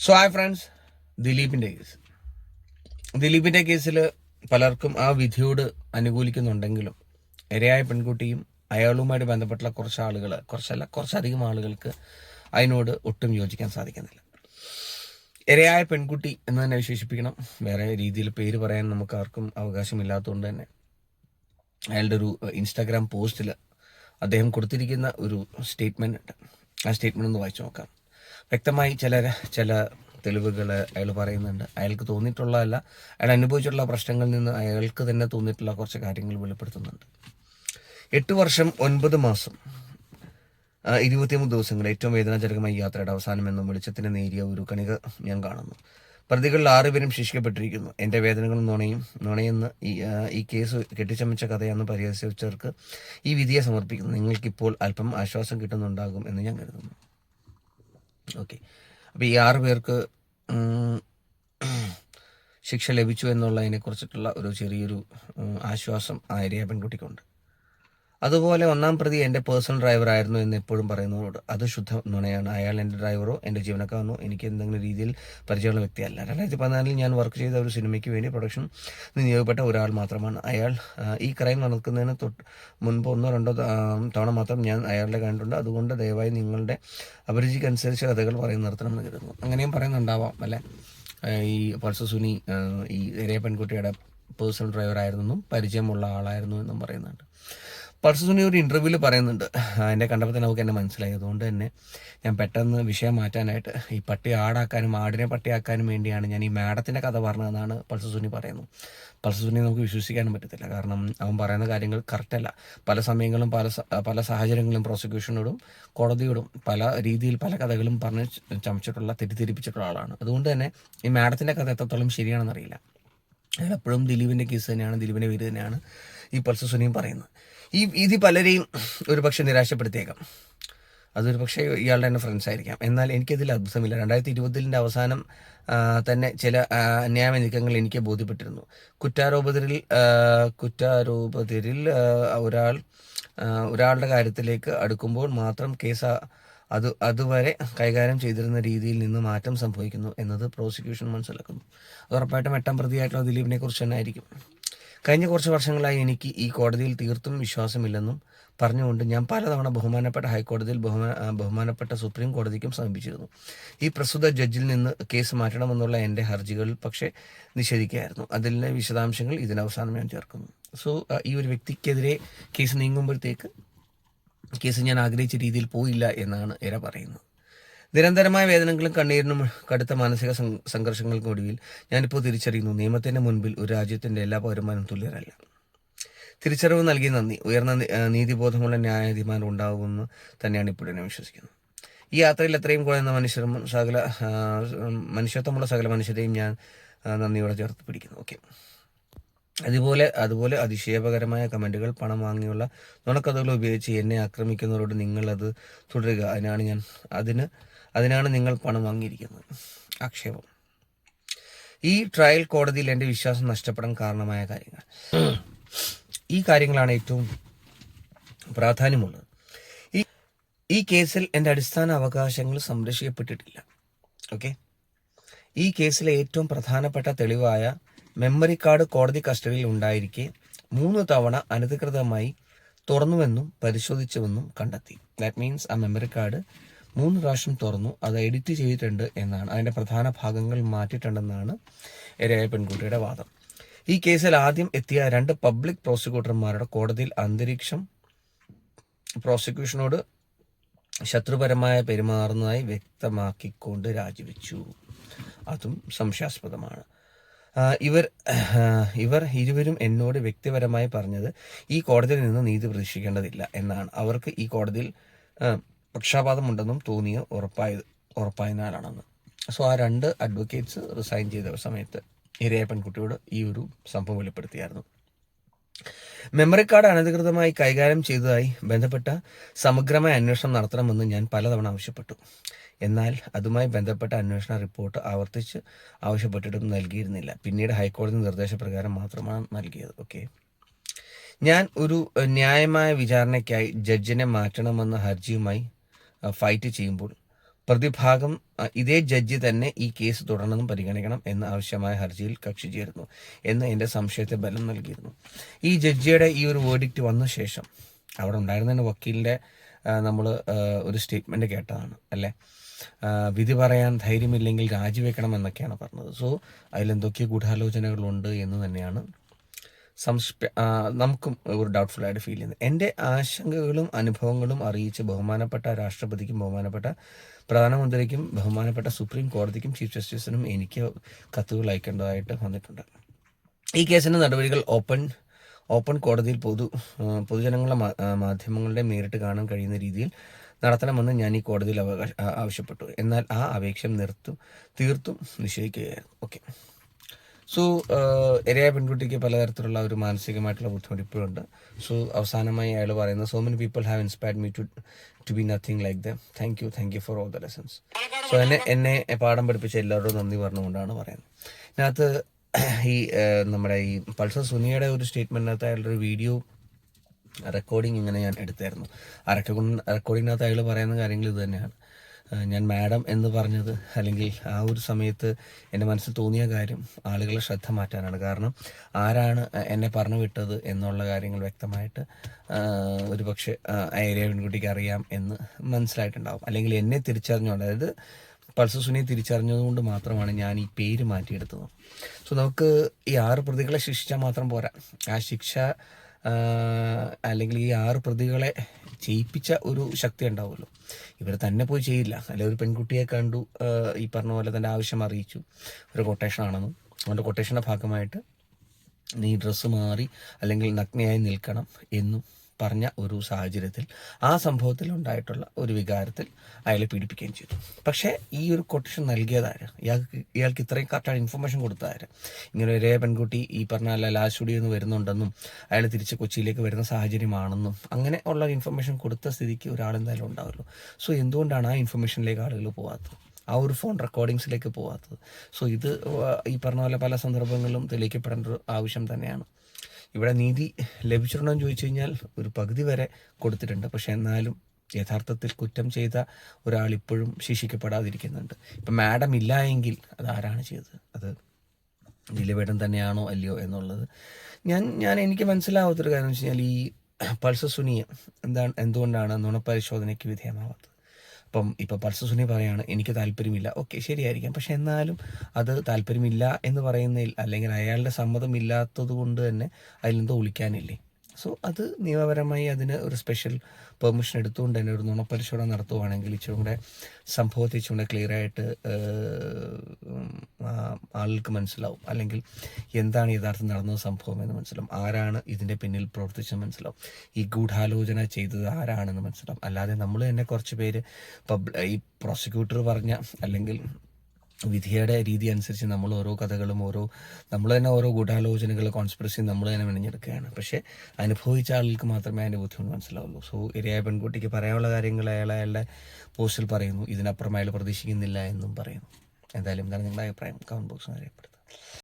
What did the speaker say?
So hi friends ദിലീപിന്റെ case ദിലീപിന്റെ കേസിൽ പലർക്കും ആ വിധിയോട് അനുകൂലിക്കുന്നുണ്ടെങ്കിലും ഇരയായ പെൺകുട്ടിയും അയാളുമായിട്ട് ബന്ധപ്പെട്ടുള്ള കുറച്ച് ആളുകൾ കുറച്ചല്ല കുറച്ചധികം ആളുകൾക്ക് അതിനോട് ഒട്ടും യോജിക്കാൻ സാധിക്കുന്നില്ല. ഇരയായ പെൺകുട്ടി എന്ന് തന്നെ വിശേഷിപ്പിക്കണം. വേറെ രീതിയിൽ പേര് പറയാൻ നമുക്ക് ആർക്കും അവകാശമില്ലാത്തതുകൊണ്ട് തന്നെ അയാളുടെ ഒരു ഇൻസ്റ്റാഗ്രാം പോസ്റ്റിൽ അദ്ദേഹം കൊടുത്തിരിക്കുന്ന ഒരു സ്റ്റേറ്റ്മെന്റ് ഉണ്ട്. ആ സ്റ്റേറ്റ്മെന്റ് ഒന്ന് വായിച്ചു നോക്കാം. വ്യക്തമായി ചില ചില തെളിവുകൾ അയാൾ പറയുന്നുണ്ട്. അയാൾക്ക് തോന്നിയിട്ടുള്ളതല്ല. അയാൾ അനുഭവിച്ചിട്ടുള്ള പ്രശ്നങ്ങളിൽ നിന്ന് അയാൾക്ക് തന്നെ തോന്നിയിട്ടുള്ള കുറച്ച് കാര്യങ്ങൾ വെളിപ്പെടുത്തുന്നുണ്ട്. എട്ട് വർഷം ഒൻപത് മാസം ഇരുപത്തിമൂന്ന് ദിവസങ്ങൾ ഏറ്റവും വേദനാജനകമായ യാത്രയുടെ അവസാനം എന്നും വെളിച്ചത്തിന് നേരിയ ഒരു കണിക ഞാൻ കാണുന്നു. പ്രതികളിൽ ആറുപേരും ശിക്ഷിക്കപ്പെട്ടിരിക്കുന്നു. എന്റെ വേദനകളും നുണയും നുണയെന്ന് ഈ ഈ കേസ് കെട്ടിച്ചമച്ച കഥയെന്ന് പരിഹസിച്ചവർക്ക് ഈ വിധിയെ സമർപ്പിക്കുന്നു. നിങ്ങൾക്കിപ്പോൾ അല്പം ആശ്വാസം കിട്ടുന്നുണ്ടാകും എന്ന് ഞാൻ കരുതുന്നു. ഓക്കെ അപ്പോൾ ഈ ആറ് പേർക്ക് ശിക്ഷ ലഭിച്ചു എന്നുള്ളതിനെ കുറിച്ചിട്ടുള്ള ഒരു ചെറിയൊരു ആശ്വാസം ആ ഏരിയ പെൺകുട്ടിക്കുണ്ട്. അതുപോലെ ഒന്നാം പ്രതി എന്റെ പേഴ്സണൽ ഡ്രൈവർ ആയിരുന്നു എന്ന് എപ്പോഴും പറയുന്നതോട് അത് ശുദ്ധ നുണയാണ്. അയാൾ എന്റെ ഡ്രൈവറോ എന്റെ ജീവനക്കാരനോ എനിക്ക് എന്തെങ്കിലും രീതിയിൽ പരിചയമുള്ള വ്യക്തിയല്ല. രണ്ടായിരത്തി പതിനാലിൽ ഞാൻ വർക്ക് ചെയ്ത ഒരു സിനിമയ്ക്ക് വേണ്ടി പ്രൊഡക്ഷൻ നിയോഗിക്കപ്പെട്ട ഒരാൾ മാത്രമാണ്. അയാൾ ഈ ക്രൈം നടക്കുന്നതിന് തൊട്ട് മുൻപ് ഒന്നോ രണ്ടോ തവണ മാത്രം ഞാൻ അയാളുടെ കണ്ടിട്ടുണ്ട്. അതുകൊണ്ട് ദയവായി നിങ്ങളുടെ അഭിരുചിക്കനുസരിച്ച് കഥകൾ പറയുന്ന നിർത്തണമെന്ന് കരുതുന്നു. അങ്ങനെയും പറയുന്നുണ്ടാവാം അല്ലേ? ഈ പൾസ സുനി ഈ ഇരയ പെൺകുട്ടിയുടെ പേഴ്സണൽ ഡ്രൈവർ ആയിരുന്നു പരിചയമുള്ള ആളായിരുന്നു എന്നും പറയുന്നുണ്ട്. പൾസുനി ഒരു ഇന്റർവ്യൂവിൽ പറയുന്നുണ്ട്. എന്നെ കണ്ടപ്പോൾ തന്നെ നമുക്ക് എന്നെ മനസ്സിലായി. അതുകൊണ്ട് തന്നെ ഞാൻ പെട്ടെന്ന് വിഷയം മാറ്റാനായിട്ട് ഈ പട്ടി ആടാക്കാനും ആടിനെ പട്ടിയാക്കാനും വേണ്ടിയാണ് ഞാൻ ഈ മാഡത്തിന്റെ കഥ പറഞ്ഞതെന്നാണ് പൾസുനി പറയുന്നത്. പൾസുനി നമുക്ക് വിശ്വസിക്കാനും പറ്റത്തില്ല. കാരണം അവൻ പറയുന്ന കാര്യങ്ങൾ കറക്റ്റല്ല പല സമയങ്ങളും പല പല സാഹചര്യങ്ങളും പ്രോസിക്യൂഷനോടും കോടതിയോടും പല രീതിയിൽ പല കഥകളും പറഞ്ഞ് ചമച്ചിട്ടുള്ള തെറ്റിദ്ധരിപ്പിച്ചിട്ടുള്ള ആളാണ്. അതുകൊണ്ട് തന്നെ ഈ മാഡത്തിന്റെ കഥ എത്രത്തോളം ശരിയാണെന്നറിയില്ല. അയാൾ എപ്പോഴും ദിലീപിന്റെ കേസ് തന്നെയാണ് ദിലീപിന്റെ പേര് തന്നെയാണ്. ഈ പൾസ സുനിയും പറയുന്നത് ഈ ഇത് പലരെയും ഒരു പക്ഷേ നിരാശപ്പെടുത്തിയേക്കാം. അതൊരു പക്ഷേ ഇയാളുടെ തന്നെ ഫ്രണ്ട്സ് ആയിരിക്കാം. എന്നാൽ എനിക്കതിൽ അത്ഭുതമില്ല. രണ്ടായിരത്തി ഇരുപതിലിന്റെ അവസാനം തന്നെ ചില അന്യായ നീക്കങ്ങൾ എനിക്ക് ബോധ്യപ്പെട്ടിരുന്നു. കുറ്റാരോപതിരിൽ കുറ്റാരോപതരിൽ ഒരാൾ ഒരാളുടെ കാര്യത്തിലേക്ക് അടുക്കുമ്പോൾ മാത്രം കേസ് അത് അതുവരെ കൈകാര്യം ചെയ്തിരുന്ന രീതിയിൽ നിന്ന് മാറ്റം സംഭവിക്കുന്നു എന്നത് പ്രോസിക്യൂഷൻ മനസ്സിലാക്കുന്നു. അത് ഉറപ്പായിട്ടും എട്ടാം പ്രതിയായിട്ടുള്ള ദിലീപിനെ കുറിച്ച് തന്നെ ആയിരിക്കും. കഴിഞ്ഞ കുറച്ച് വർഷങ്ങളായി എനിക്ക് ഈ കോടതിയിൽ തീർത്തും വിശ്വാസമില്ലെന്നും പറഞ്ഞുകൊണ്ട് ഞാൻ പലതവണ ബഹുമാനപ്പെട്ട ഹൈക്കോടതിയിൽ ബഹുമാന ബഹുമാനപ്പെട്ട സുപ്രീം കോടതിക്കും സമീപിച്ചിരുന്നു. ഈ പ്രസ്തുത ജഡ്ജിൽ നിന്ന് കേസ് മാറ്റണമെന്നുള്ള എന്റെ ഹർജികളിൽ പക്ഷേ നിഷേധിക്കുകയായിരുന്നു. അതിലെ വിശദാംശങ്ങൾ ഇതിനവസാനം ഞാൻ ചേർക്കുന്നു. സോ ഈ ഒരു വ്യക്തിക്കെതിരെ കേസ് നീങ്ങുമ്പോഴത്തേക്ക് കേസ് ഞാൻ ആഗ്രഹിച്ച രീതിയിൽ പോയില്ല എന്നാണ് ഇര പറയുന്നത്. നിരന്തരമായ വേദനകളും കണ്ണീരിനും കടുത്ത മാനസിക സം- സംഘർഷങ്ങൾക്കും ഒടുവിൽ ഞാനിപ്പോൾ തിരിച്ചറിയുന്നു. നിയമത്തിന്റെ മുൻപിൽ ഒരു രാജ്യത്തിന്റെ എല്ലാ പൗരന്മാരും തുല്യരല്ല. തിരിച്ചറിവ് നൽകി നന്ദി ഉയർന്ന നീതിബോധമുള്ള ന്യായാധിമാർ ഉണ്ടാകുമെന്ന് തന്നെയാണ് ഇപ്പോഴും ഞാൻ വിശ്വസിക്കുന്നത്. ഈ യാത്രയിൽ എത്രയും കുറയുന്ന മനുഷ്യരും സകല മനുഷ്യത്വമുള്ള സകല മനുഷ്യരെയും ഞാൻ നന്ദിയോടെ ചേർത്ത് പിടിക്കുന്നു. ഓക്കെ. അതുപോലെ അതുപോലെ അതിശയപകരമായ കമന്റുകൾ പണം വാങ്ങിയുള്ള നുണക്കഥകൾ ഉപയോഗിച്ച് എന്നെ ആക്രമിക്കുന്നവരോട് നിങ്ങളത് തുടരുക. അതിനാണ് ഞാൻ അതിന് അതിനാണ് നിങ്ങൾ പണം വാങ്ങിയിരിക്കുന്നത്. ആക്ഷേപം. ഈ ട്രയൽ കോടതിയിൽ എന്റെ വിശ്വാസം നഷ്ടപ്പെടാൻ കാരണമായ കാര്യങ്ങൾ. ഈ കാര്യങ്ങളാണ് ഏറ്റവും പ്രാധാന്യമുള്ളത്. ഈ ഈ കേസിൽ എന്റെ അടിസ്ഥാന അവകാശങ്ങൾ സംരക്ഷിക്കപ്പെട്ടിട്ടില്ല. ഓക്കെ? ഈ കേസിലെ ഏറ്റവും പ്രധാനപ്പെട്ട തെളിവായ മെമ്മറി കാർഡ് കോടതി കസ്റ്റഡിയിൽ ഉണ്ടായിരിക്കെ മൂന്ന് തവണ അനധികൃതമായി തുറന്നുവെന്നും പരിശോധിച്ചുവെന്നും കണ്ടെത്തി. ദാറ്റ് മീൻസ് ആ മെമ്മറി കാർഡ് മൂന്ന് പ്രാവശ്യം തുറന്നു അത് എഡിറ്റ് ചെയ്തിട്ടുണ്ട് എന്നാണ്. അതിന്റെ പ്രധാന ഭാഗങ്ങൾ മാറ്റിയിട്ടുണ്ടെന്നാണ് ഇരയായ പെൺകുട്ടിയുടെ വാദം. ഈ കേസിൽ ആദ്യം എത്തിയ രണ്ട് പബ്ലിക് പ്രോസിക്യൂട്ടർമാരുടെ കോടതിയിൽ അന്തരീക്ഷം പ്രോസിക്യൂഷനോട് ശത്രുപരമായ പെരുമാറുന്നതായി വ്യക്തമാക്കിക്കൊണ്ട് രാജിവെച്ചു. അതും സംശയാസ്പദമാണ്. ഇവർ ഇവർ ഇരുവരും എന്നോട് വ്യക്തിപരമായി പറഞ്ഞത് ഈ കോടതിയിൽ നിന്ന് നീതി പ്രതീക്ഷിക്കേണ്ടതില്ല എന്നാണ്. അവർക്ക് ഈ കോടതിയിൽ പക്ഷാപാതമുണ്ടെന്നും തോന്നിയ ഉറപ്പായത് ഉറപ്പായതിനാലാണെന്ന്. സോ ആ രണ്ട് അഡ്വക്കേറ്റ്സ് റിസൈൻ ചെയ്ത സമയത്ത് ഇരയ പെൺകുട്ടിയോട് ഈ ഒരു സംഭവം വെളിപ്പെടുത്തിയായിരുന്നു. മെമ്മറി കാർഡ് അനധികൃതമായി കൈകാര്യം ചെയ്തതായി ബന്ധപ്പെട്ട സമഗ്രമായ അന്വേഷണം നടത്തണമെന്ന് ഞാൻ പലതവണ ആവശ്യപ്പെട്ടു. എന്നാൽ അതുമായി ബന്ധപ്പെട്ട അന്വേഷണ റിപ്പോർട്ട് ആവർത്തിച്ച് ആവശ്യപ്പെട്ടിട്ടും നൽകിയിരുന്നില്ല. പിന്നീട് ഹൈക്കോടതി നിർദ്ദേശപ്രകാരം മാത്രമാണ് നൽകിയത്. ഓക്കെ ഞാൻ ഒരു ന്യായമായ വിചാരണയ്ക്കായി ജഡ്ജിനെ മാറ്റണമെന്ന ഹർജിയുമായി ഫൈറ്റ് ചെയ്യുമ്പോൾ പ്രതിഭാഗം ഇതേ ജഡ്ജി തന്നെ ഈ കേസ് തുടർന്നും പരിഗണിക്കണം എന്ന ആവശ്യമായ ഹർജിയിൽ കക്ഷി ചേരുന്നു എന്ന് എന്റെ സംശയത്തെ ബലം നൽകിയിരുന്നു. ഈ ജഡ്ജിയുടെ ഈ ഒരു വേർഡിക്റ്റ് വന്ന ശേഷം അവിടെ ഉണ്ടായിരുന്ന വക്കീലിന്റെ നമ്മൾ ഒരു സ്റ്റേറ്റ്മെന്റ് കേട്ടതാണ് അല്ലേ? വിധി പറയാൻ ധൈര്യമില്ലെങ്കിൽ രാജിവെക്കണം എന്നൊക്കെയാണ് പറഞ്ഞത്. സോ അതിലെന്തൊക്കെ ഗൂഢാലോചനകളുണ്ട് എന്ന് തന്നെയാണ് സംസ്പ നമുക്കും ഒരു ഡൗട്ട്ഫുൾ ആയിട്ട് ഫീൽ ചെയ്യുന്നത്. എന്റെ ആശങ്കകളും അനുഭവങ്ങളും അറിയിച്ച് ബഹുമാനപ്പെട്ട രാഷ്ട്രപതിക്കും ബഹുമാനപ്പെട്ട പ്രധാനമന്ത്രിക്കും ബഹുമാനപ്പെട്ട സുപ്രീം കോടതിക്കും ചീഫ് ജസ്റ്റിസിനും എനിക്ക് കത്തുകൾ അയക്കേണ്ടതായിട്ട് വന്നിട്ടുണ്ട്. ഈ കേസിന്റെ നടപടികൾ ഓപ്പൺ ഓപ്പൺ കോടതിയിൽ പൊതു പൊതുജനങ്ങളുടെ മാധ്യമങ്ങളുടെ നേരിട്ട് കാണാൻ കഴിയുന്ന രീതിയിൽ നടത്തണമെന്ന് ഞാൻ ഈ കോടതിയിൽ അവകാശ ആവശ്യപ്പെട്ടു. എന്നാൽ ആ അപേക്ഷ നിർത്തും തീർത്തും നിഷേധിക്കുകയായിരുന്നു. ഓക്കെ. സോ ഇരയായ പെൺകുട്ടിക്ക് പലതരത്തിലുള്ള ഒരു മാനസികമായിട്ടുള്ള ബുദ്ധിമുട്ട് ഇപ്പോഴുണ്ട്. സോ അവസാനമായി അയാൾ പറയുന്നത് so many people have inspired me to to be nothing like them thank you thank you for all the lessons so എന്നെ എന്നെ പാഠം പഠിപ്പിച്ച എല്ലാവരോടും നന്ദി പറഞ്ഞുകൊണ്ടാണ് പറയുന്നത്. ഇതിനകത്ത് ഈ നമ്മുടെ ഈ പൾസർ സുനിയുടെ ഒരു സ്റ്റേറ്റ്മെന്റിനകത്ത് അയാളുടെ ഒരു വീഡിയോ റെക്കോർഡിങ് ഇങ്ങനെ ഞാൻ എടുത്തായിരുന്നു. ആ റെക്കോർഡിങ് റെക്കോർഡിങ്ങിനകത്ത് അയാൾ പറയുന്ന കാര്യങ്ങൾ ഇത് തന്നെയാണ്. ഞാൻ മാഡം എന്ന് പറഞ്ഞത് അല്ലെങ്കിൽ ആ ഒരു സമയത്ത് എന്റെ മനസ്സിൽ തോന്നിയ കാര്യം ആളുകളെ ശ്രദ്ധ മാറ്റാനാണ്. കാരണം ആരാണ് എന്നെ പറഞ്ഞു വിട്ടത് എന്നുള്ള കാര്യങ്ങൾ വ്യക്തമായിട്ട് ഒരു പക്ഷേ ഏരിയ പെൺകുട്ടിക്ക് അറിയാം എന്ന് മനസ്സിലായിട്ടുണ്ടാവും. അല്ലെങ്കിൽ എന്നെ തിരിച്ചറിഞ്ഞുകൊണ്ട് അതായത് പൾസർ സുനിയെ തിരിച്ചറിഞ്ഞതുകൊണ്ട് മാത്രമാണ് ഞാൻ ഈ പേര് മാറ്റിയെടുത്തത്. സോ നമുക്ക് ഈ ആറ് പ്രതികളെ ശിക്ഷിച്ചാൽ മാത്രം പോരാ. ആ ശിക്ഷ അല്ലെങ്കിൽ ഈ ആറ് പ്രതികളെ ചെയ്യിപ്പിച്ച ഒരു ശക്തി ഉണ്ടാവുമല്ലോ. ഇവർ തന്നെ പോയി ചെയ്യില്ല. അല്ലെ ഒരു പെൺകുട്ടിയെ കണ്ടു ഈ പറഞ്ഞ പോലെ തന്നെ ആവശ്യം അറിയിച്ചു. ഒരു കൊട്ടേഷൻ ആണെന്നും അതുകൊണ്ട് കൊട്ടേഷന്റെ ഭാഗമായിട്ട് നീ ഡ്രസ്സ് മാറി അല്ലെങ്കിൽ നഗ്നയായി നിൽക്കണം എന്നും പറഞ്ഞ ഒരു സാഹചര്യത്തിൽ ആ സംഭവത്തിൽ ഉണ്ടായിട്ടുള്ള ഒരു വികാരത്തിൽ അയാളെ പീഡിപ്പിക്കുകയും ചെയ്തു. പക്ഷേ ഈ ഒരു കൊട്ടേഷൻ നൽകിയതാര് ഇയാൾക്ക് ഇയാൾക്ക് ഇത്രയും കറക്റ്റാണ് ഇൻഫർമേഷൻ കൊടുത്തതാര് ഇങ്ങനെ ഒരേ പെൺകുട്ടി ഈ പറഞ്ഞ ലാസ്റ്റ് സ്റ്റുഡിയോ നിന്ന് വരുന്നുണ്ടെന്നും അയാൾ തിരിച്ച് കൊച്ചിയിലേക്ക് വരുന്ന സാഹചര്യമാണെന്നും അങ്ങനെ ഉള്ള ഇൻഫർമേഷൻ കൊടുത്ത സ്ഥിതിക്ക് ഒരാളെന്തായാലും ഉണ്ടാവുമല്ലോ. സോ എന്തുകൊണ്ടാണ് ആ ഇൻഫർമേഷനിലേക്ക് ആളുകൾ പോകാത്തത് ആ ഒരു ഫോൺ റെക്കോർഡിങ്സിലേക്ക് പോകാത്തത് സോ ഇത് ഈ പറഞ്ഞ പോലെ പല സന്ദർഭങ്ങളിലും തെളിയിക്കപ്പെടേണ്ട ഒരു ആവശ്യം തന്നെയാണ്. ഇവിടെ നീതി ലഭിച്ചിട്ടുണ്ടോ എന്ന് ചോദിച്ചു കഴിഞ്ഞാൽ ഒരു പകുതി വരെ കൊടുത്തിട്ടുണ്ട്. പക്ഷെ എന്നാലും യഥാർത്ഥത്തിൽ കുറ്റം ചെയ്ത ഒരാൾ ഇപ്പോഴും ശിക്ഷിക്കപ്പെടാതിരിക്കുന്നുണ്ട്. ഇപ്പം മാഡം ഇല്ല എങ്കിൽ അത് ആരാണ് ചെയ്തത്? അത് നിലവേടം തന്നെയാണോ അല്ലയോ എന്നുള്ളത് ഞാൻ ഞാൻ എനിക്ക് മനസ്സിലാവാത്തൊരു കാര്യം എന്ന് വെച്ച് കഴിഞ്ഞാൽ ഈ പൾസർ സുനിയ എന്താണ് എന്തുകൊണ്ടാണ് നുണപരിശോധനയ്ക്ക് വിധേയമാവാത്തത്? അപ്പം ഇപ്പോൾ പൾസർ സുനി പറയാണ് എനിക്ക് താല്പര്യമില്ല. ഓക്കെ ശരിയായിരിക്കാം. പക്ഷെ എന്നാലും അത് താല്പര്യമില്ല എന്ന് പറയുന്നതിൽ അല്ലെങ്കിൽ അയാളുടെ സമ്മതം ഇല്ലാത്തത് കൊണ്ട് തന്നെ അതിലെന്തോ ഒളിക്കാനില്ലേ. സോ അത് നിയമപരമായി അതിന് ഒരു സ്പെഷ്യൽ പെർമിഷൻ എടുത്തുകൊണ്ട് തന്നെ ഒരു നുണപരിശോധന നടത്തുവാണെങ്കിൽ ഇച്ചിരി കൂടെ സംഭവത്തെ ഇച്ചിരി ക്ലിയർ ആയിട്ട് ആളുകൾക്ക് മനസ്സിലാവും. അല്ലെങ്കിൽ എന്താണ് യഥാർത്ഥം നടന്ന സംഭവം എന്ന് മനസ്സിലാവും. ആരാണ് ഇതിന്റെ പിന്നിൽ പ്രവർത്തിച്ചത് മനസ്സിലാവും. ഈ ഗൂഢാലോചന ചെയ്തത് ആരാണെന്ന് മനസ്സിലാവും. അല്ലാതെ നമ്മൾ തന്നെ കുറച്ച് പേര് ഈ പ്രോസിക്യൂട്ടർ പറഞ്ഞ അല്ലെങ്കിൽ വിധിയുടെ രീതി അനുസരിച്ച് നമ്മൾ ഓരോ കഥകളും ഓരോ നമ്മൾ തന്നെ ഓരോ ഗൂഢാലോചനകൾ കോൺസ്പിറസി നമ്മൾ തന്നെ മെനഞ്ഞെടുക്കുകയാണ്. പക്ഷേ അനുഭവിച്ച ആളുകൾക്ക് മാത്രമേ അതിന്റെ ബുദ്ധിമുട്ട് മനസ്സിലാവുള്ളൂ. സോ ഇരയായ പെൺകുട്ടിക്ക് പറയാനുള്ള കാര്യങ്ങൾ അയാൾ അയാളുടെ പോസ്റ്റിൽ പറയുന്നു. ഇതിനപ്പുറം അയാൾ പ്രതീക്ഷിക്കുന്നില്ല എന്നും പറയുന്നു. എന്തായാലും എന്താണ് നിങ്ങളുടെ അഭിപ്രായം കമൻറ്റ് ബോക്സിൽ അറിയപ്പെടുത്തുക